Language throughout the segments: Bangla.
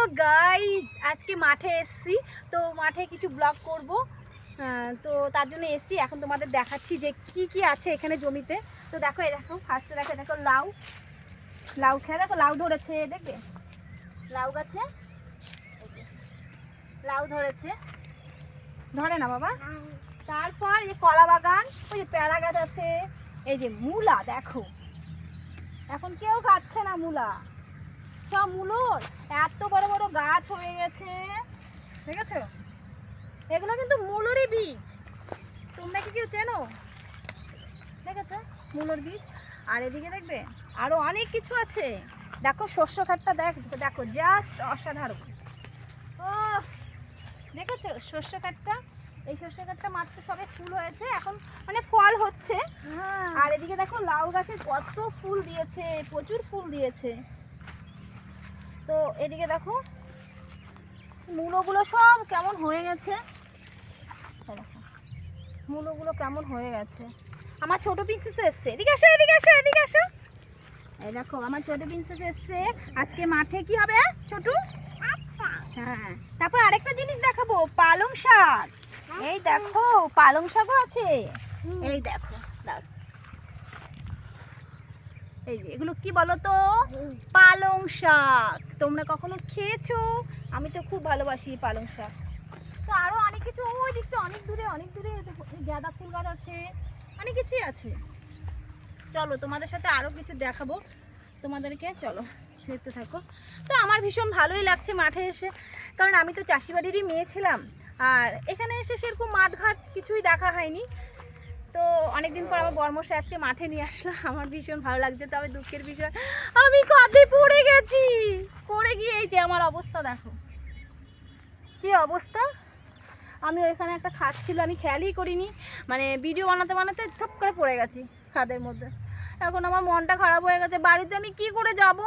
হ্যালো গাইস, আজকে মাঠে এসছি। তো মাঠে কিছু ব্লগ করব। তো তার জন্য এসছি। এখন তোমাদের দেখাচ্ছি যে কি কি আছে এখানে জমিতে। তো দেখো, এই দেখো ফার্স্টে দেখো দেখো লাউ। লাউ খেয়ে দেখো, লাউ ধরেছে, দেখবে? লাউ গাছে? লাউ ধরেছে। ধরে না বাবা। তারপর এই কলা বাগান, ওই যে প্যারা গাছ আছে, এই যে মূলা, দেখো। এখন কেউ খাচ্ছে না মূলা। সব মূলোর? এত বড় বড় গাছ হয়ে গেছে। দেখেছ? এগুলো কিন্তু মূলোরই বীজ। তোমরা কি কেউ চেনো? দেখেছ? মূলোর বীজ। আর এদিকে দেখবে আরও অনেক কিছু আছে। দেখো শস্য খাটটা দেখ দেখো জাস্ট অসাধারণ। ও দেখেছ? শস্য খাটটা এই শস্য খাটটা মাত্র সবে ফুল হয়েছে। এখন মানে ফল হচ্ছে। আর এদিকে দেখো লাউ গাছে কত ফুল দিয়েছে প্রচুর ফুল দিয়েছে। তো এদিকে দেখো, মূলোগুলো সব কেমন হয়ে গেছে। মূলোগুলো কেমন হয়ে গেছে। আমার ছোট পিসেস এসছে। এদিকে আসো এদিকে আসো এদিকে আসো। এই দেখো, আমার ছোট প্রিন্সেস এসছে। আজকে মাঠে কি হবে, ছোট? হ্যাঁ তারপর আরেকটা জিনিস দেখাবো, পালং শাক। এই দেখো, পালং শাকও আছে। এই দেখো, দাঁড়াও। এই যে, এগুলো কি বলো তো পালং শাক। তোমরা কখনো খেয়েছো? আমি তো খুব ভালোবাসি পালং শাক। তো আরও অনেক কিছু ওই দিকটা অনেক দূরে অনেক দূরে গাঁদা ফুল গাছ আছে, অনেক কিছুই আছে। চলো, তোমাদের সাথে আরও কিছু দেখাবো। তোমাদেরকে, চলো, দেখতে থাকো। তো আমার ভীষণ ভালোই লাগছে মাঠে এসে, কারণ আমি তো চাষি বাড়িরই মেয়ে ছিলাম। আর এখানে এসে সেরকম মাঠঘাট কিছুই দেখা হয়নি। তো অনেকদিন পর আমার বর্মশাই আজকে মাঠে নিয়ে আসলো। আমার ভীষণ ভালো লাগছে, তবে দুঃখের বিষয়, আমি কাঁধে পড়ে গেছি। পড়ে গিয়ে এই যে আমার অবস্থা, দেখো। কি অবস্থা? আমি ওইখানে একটা খাট ছিল, আমি খেয়ালই করিনি। মানে ভিডিও বানাতে বানাতে থপ করে পড়ে গেছি খাদের মধ্যে। এখন আমার মনটা খারাপ হয়ে গেছে, বাড়িতে আমি কি করে যাব?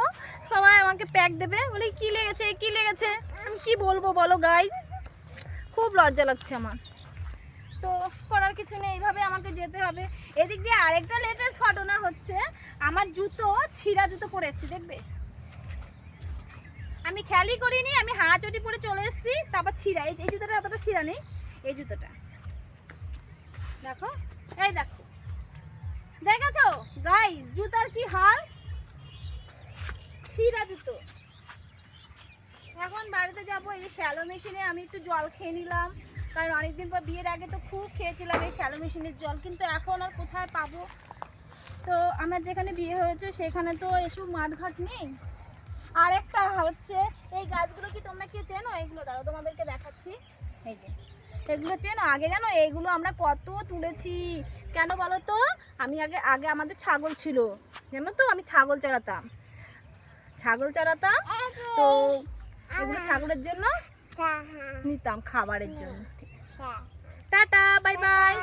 সবাই আমাকে প্যাক দেবে। বলে, কি লেগেছে? কি লেগেছে? আমি কি বলব বলো গাইস খুব লজ্জা লাগছে আমার। তো করার কিছু নেই, এইভাবে আমাকে যেতে হবে। এদিক দিয়ে আরেকটা লেটেস্ট ঘটনা হচ্ছে, আমার জুতো, ছিঁড়া জুতো পরে এসছি, দেখবে? আমি খেয়ালই করিনি, আমি হাঁ চটি পরে চলে এসেছি, তারপর ছিঁড়া, এই জুতোটা অতটা ছিঁড়া নেই, এই জুতোটা। দেখো, এই দেখো। দেখেছ? গাইস জুতার কি হাল? ছিঁড়া জুতো। এখন বাড়িতে যাব, এই শ্যালো মেশিনে আমি একটু জল খেয়ে নিলাম। কারণ অনেকদিন পর বিয়ের আগে তো খুব খেয়েছিলাম এই শ্যালো মেশিনের জল, কিন্তু এখন আর কোথায় পাবো? তো আমার যেখানে বিয়ে হয়েছে সেখানে তো এসব মাঠঘাট নেই। আর একটা হচ্ছে, এই গাছগুলো কি তোমরা কি চেনো? এগুলো দাও তোমাদেরকে দেখাচ্ছি। এই যে, এগুলো চেনো? আগে জানো এইগুলো আমরা কত তুলেছি। কেন বলো তো? আমি আগে আগে আমাদের ছাগল ছিল। জানো তো, আমি ছাগল চড়াতাম। ছাগল চড়াতাম, তো এগুলো ছাগলের জন্য নিতাম খাবারের জন্য। Tata bye. বাই।